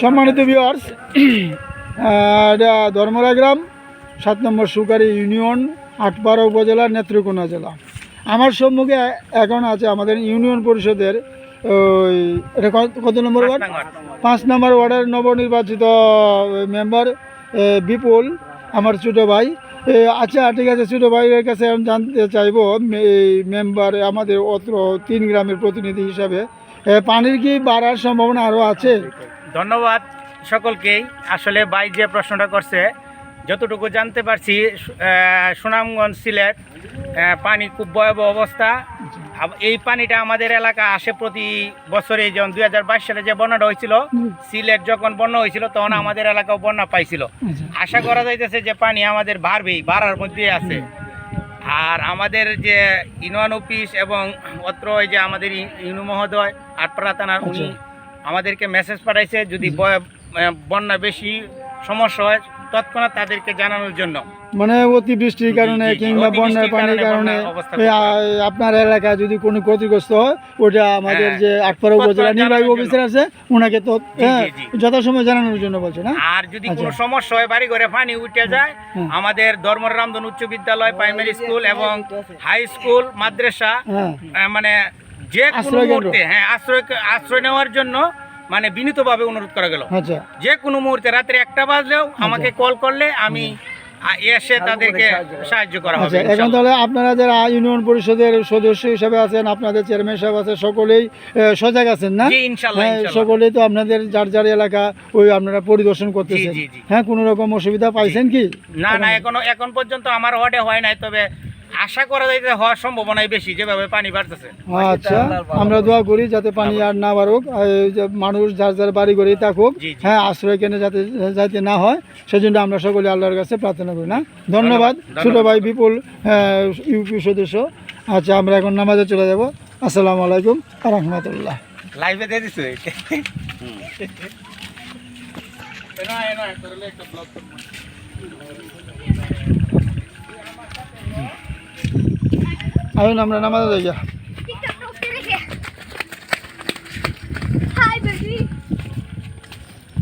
সম্মানিত ভিউয়ার্স এটা ধর্মরা গ্রাম সাত নম্বর সুকারি ইউনিয়ন আটপাড়া উপজেলা নেত্রকোনা জেলা। আমার সম্মুখে এখন আছে আমাদের ইউনিয়ন পরিষদের ওই এটা কত- নম্বর ওয়ার্ড? পাঁচ নম্বর। ওয়ার্ডের নবনির্বাচিত মেম্বার বিপুল আমার ছোটো ভাই। আচ্ছা ঠিক আছে ছোটো ভাইয়ের কাছে আমি জানতে চাইব মেম্বার আমাদের অত্র তিন গ্রামের প্রতিনিধি হিসাবে পানির কি বাড়ার সম্ভাবনা আরও আছে? ধন্যবাদ সকলকেই। আসলে ভাই যে প্রশ্নটা করছে, যতটুকু জানতে পারছি সুনামগঞ্জ সিলেট পানি খুব ভয়াবহ অবস্থা। এই পানিটা আমাদের এলাকা আসে প্রতি বছরে যেমন দুই হাজার বাইশ সালে যে বন্যাটা হয়েছিল, সিলেট যখন বন্যা হয়েছিল, তখন আমাদের এলাকাও বন্যা পাইছিল। আচ্ছা আশা করা যাইতেছে যে পানি আমাদের বাড়বেই, বাড়ার মধ্যে আছে। আর আমাদের যে ইউনিয়ন অফিস এবং অত্র যে আমাদের ইউনু মহোদয়, আটপাড়া থানার, উনি আমাদেরকে মেসেজ পাঠাইছে যদি বন্যা বেশি সমস্যা হয় তৎক্ষণাৎ তাদেরকে জানানোর জন্য। মানে অতিবৃষ্টির কারণে কিংবা বন্যার পানির কারণে আপনার এলাকা যদি কোনো ক্ষতিগ্রস্ত হয় ওটা আমাদের হ্যাঁ। যে আটপাড়া উপজেলা নির্বাহী অফিসার আছে ওনাকে তো হ্যাঁ। যথাসময় জানানোর জন্য বলছে না? আর যদি আচ্ছা। কোনো সমস্যা হয় বাড়ি ঘরে পানি উঠে যায় আমাদের ধর্মর রামধন উচ্চ বিদ্যালয় প্রাইমারি স্কুল এবং হাই স্কুল মাদ্রাসা হ্যাঁ। মানে যে কোনো আশ্রয় মুহূর্তে হ্যাঁ আশ্রয় আশ্রয় নেওয়ার জন্য মানে বিনীতভাবে অনুরোধ করা গেল। আচ্ছা। যে কোনো মুহূর্তে রাত্রে একটা বাজলেও আমাকে কল করলে আমি এসে তাদেরকে সাহায্য করা। হবে আচ্ছা এখন তাহলে আপনারা যারা ইউনিয়ন পরিষদের সদস্য হিসাবে আছেন আপনাদের চেয়ারম্যান সাহেব আছে সকলেই সজাগ আছেন না? ইনশাল্লাহ হ্যাঁ সকলেই তো আপনাদের যার যার এলাকা ওই আপনারা পরিদর্শন করতেছেন। হ্যাঁ কোনো রকম অসুবিধা পাইছেন কি? না না এখনও এখন পর্যন্ত আমার ওয়ার্ডে হয় নাই তবে আশা করা যায় যে হওয়ার সম্ভাবনাই বেশি যেভাবে পানি বাড়তেছে। আচ্ছা আমরা দোয়া করি যাতে পানি আর না বাড়ুক এই যে মানুষ যার যার বাড়ি ঘরেই থাকুক। হ্যাঁ আশ্রয় কেনে যাতে যাতে না হয় সেজন্য আমরা সকলে আল্লাহর কাছে প্রার্থনা করি না? ধন্যবাদ। ছোট ভাই বিপুল ইউপি সদস্য। আচ্ছা আমরা এখন নামাজে চলে যাব। আসসালামু আলাইকুম রহমতুল্লাহ। লাইভে দিয়ে দিছো। এখন আমরা নামাজে যাই